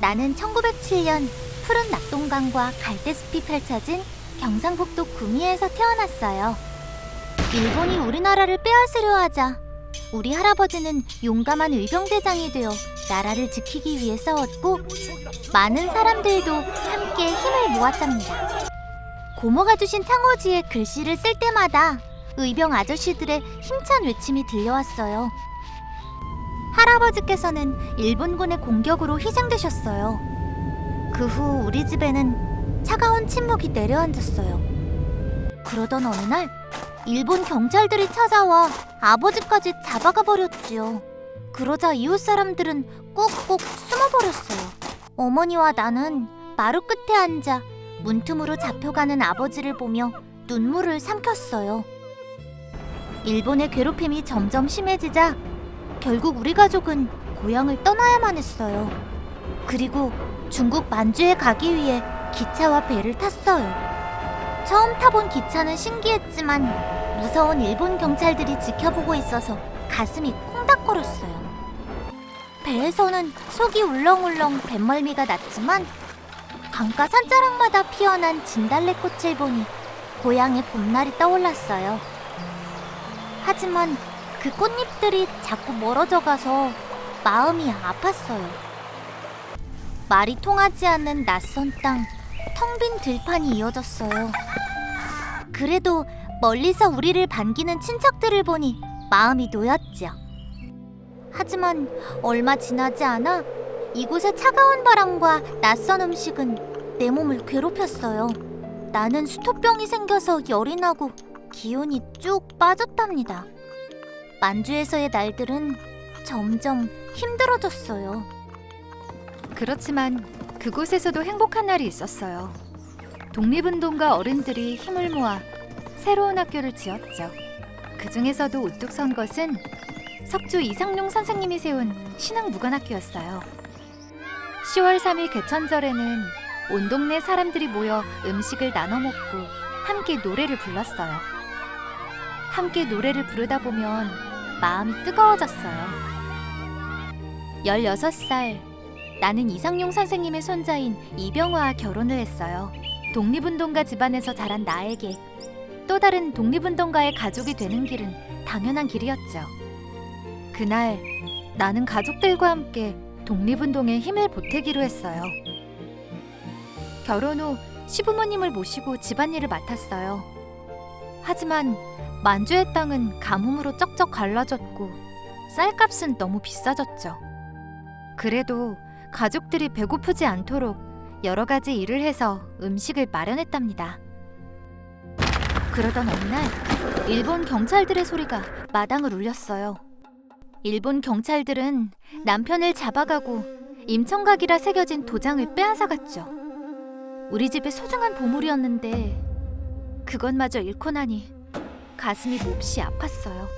나는 1907년 푸른 낙동강과 갈대숲이 펼쳐진 경상북도 구미에서 태어났어요. 일본이 우리나라를 빼앗으려 하자 우리 할아버지는 용감한 의병대장이 되어 나라를 지키기 위해 싸웠고 많은 사람들도 함께 힘을 모았답니다. 고모가 주신 창호지에 글씨를 쓸 때마다 의병 아저씨들의 힘찬 외침이 들려왔어요. 할아버지께서는 일본군의 공격으로 희생되셨어요. 그 후 우리 집에는 차가운 침묵이 내려앉았어요. 그러던 어느 날 일본 경찰들이 찾아와 아버지까지 잡아가 버렸지요. 그러자 이웃 사람들은 꾹꾹 숨어버렸어요. 어머니와 나는 마루 끝에 앉아 문틈으로 잡혀가는 아버지를 보며 눈물을 삼켰어요. 일본의 괴롭힘이 점점 심해지자 결국 우리 가족은 고향을 떠나야만 했어요. 그리고 중국 만주에 가기 위해 기차와 배를 탔어요. 처음 타본 기차는 신기했지만 무서운 일본 경찰들이 지켜보고 있어서 가슴이 콩닥거렸어요. 배에서는 속이 울렁울렁 뱃멀미가 났지만 강가 산자락마다 피어난 진달래꽃을 보니 고향의 봄날이 떠올랐어요. 하지만 그 꽃잎들이 자꾸 멀어져 가서 마음이 아팠어요. 말이 통하지 않는 낯선 땅, 텅 빈 들판이 이어졌어요. 그래도 멀리서 우리를 반기는 친척들을 보니 마음이 놓였죠. 하지만 얼마 지나지 않아 이곳의 차가운 바람과 낯선 음식은 내 몸을 괴롭혔어요. 나는 수토병이 생겨서 열이 나고 기운이 쭉 빠졌답니다. 만주에서의 날들은 점점 힘들어졌어요. 그렇지만 그곳에서도 행복한 날이 있었어요. 독립운동가 어른들이 힘을 모아 새로운 학교를 지었죠. 그 중에서도 우뚝 선 것은 석주 이상용 선생님이 세운 신흥무관학교였어요. 10월 3일 개천절에는 온 동네 사람들이 모여 음식을 나눠 먹고 함께 노래를 불렀어요. 함께 노래를 부르다 보면 마음이 뜨거워졌어요. 16살 나는 이상용 선생님의 손자인 이병화와 결혼을 했어요. 독립운동가 집안에서 자란 나에게 또 다른 독립운동가의 가족이 되는 길은 당연한 길이었죠. 그날 나는 가족들과 함께 독립운동에 힘을 보태기로 했어요. 결혼 후 시부모님을 모시고 집안일을 맡았어요. 하지만 만주의 땅은 가뭄으로 쩍쩍 갈라졌고 쌀값은 너무 비싸졌죠. 그래도 가족들이 배고프지 않도록 여러 가지 일을 해서 음식을 마련했답니다. 그러던 어느 날 일본 경찰들의 소리가 마당을 울렸어요. 일본 경찰들은 남편을 잡아가고 임청각이라 새겨진 도장을 빼앗아갔죠. 우리 집의 소중한 보물이었는데 그것마저 잃고 나니 가슴이 몹시 아팠어요.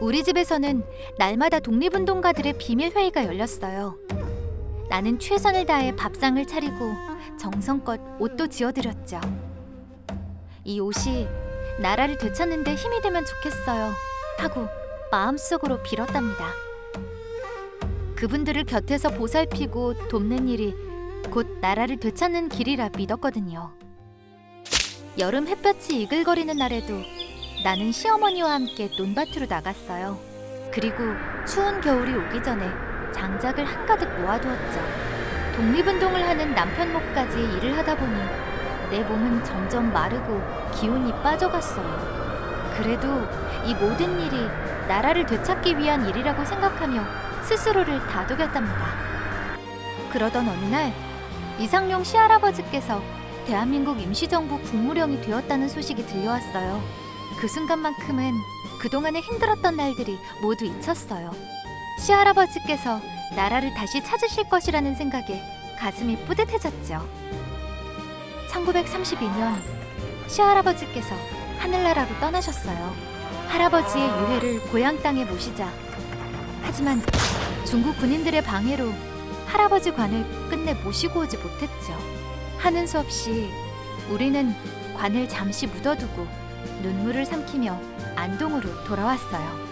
우리 집에서는 날마다 독립운동가들의 비밀 회의가 열렸어요. 나는 최선을 다해 밥상을 차리고 정성껏 옷도 지어드렸죠. 이 옷이 나라를 되찾는데 힘이 되면 좋겠어요. 하고 마음속으로 빌었답니다. 그분들을 곁에서 보살피고 돕는 일이 곧 나라를 되찾는 길이라 믿었거든요. 여름 햇볕이 이글거리는 날에도 나는 시어머니와 함께 논밭으로 나갔어요. 그리고 추운 겨울이 오기 전에 장작을 한가득 모아두었죠. 독립운동을 하는 남편 목까지 일을 하다 보니 내 몸은 점점 마르고 기운이 빠져갔어요. 그래도 이 모든 일이 나라를 되찾기 위한 일이라고 생각하며 스스로를 다독였답니다. 그러던 어느 날 이상용 시할아버지께서 대한민국 임시정부 국무령이 되었다는 소식이 들려왔어요. 그 순간만큼은 그동안에 힘들었던 날들이 모두 잊혔어요. 시할아버지께서 나라를 다시 찾으실 것이라는 생각에 가슴이 뿌듯해졌죠. 1932년 시할아버지께서 하늘나라로 떠나셨어요. 할아버지의 유해를 고향 땅에 모시자. 하지만 중국 군인들의 방해로 할아버지 관을 끝내 모시고 오지 못했죠. 하는 수 없이 우리는 관을 잠시 묻어두고 눈물을 삼키며 안동으로 돌아왔어요.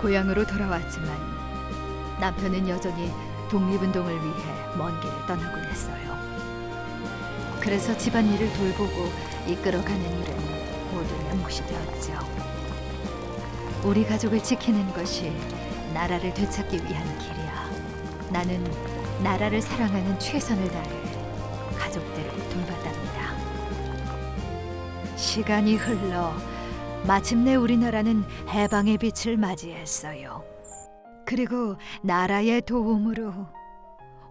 고향으로 돌아왔지만 남편은 여전히 독립운동을 위해 먼 길을 떠나곤 했어요. 그래서 집안일을 돌보고 이끌어가는 일은 모두 내 몫이 되었죠. 우리 가족을 지키는 것이 나라를 되찾기 위한 길이야. 나는 나라를 사랑하는 최선을 다해 가족들을 돌봤답니다. 시간이 흘러 마침내 우리나라는 해방의 빛을 맞이했어요. 그리고 나라의 도움으로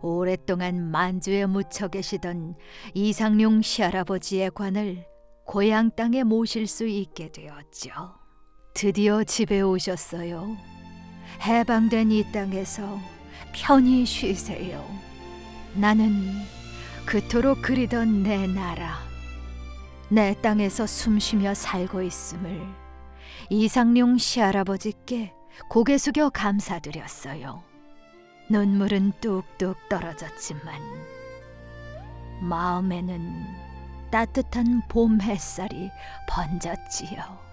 오랫동안 만주에 묻혀 계시던 이상룡 시할아버지의 관을 고향 땅에 모실 수 있게 되었죠. 드디어 집에 오셨어요. 해방된 이 땅에서 편히 쉬세요. 나는 그토록 그리던 내 나라, 내 땅에서 숨쉬며 살고 있음을 이상룡 시할아버지께 고개 숙여 감사드렸어요. 눈물은 뚝뚝 떨어졌지만 마음에는 따뜻한 봄 햇살이 번졌지요.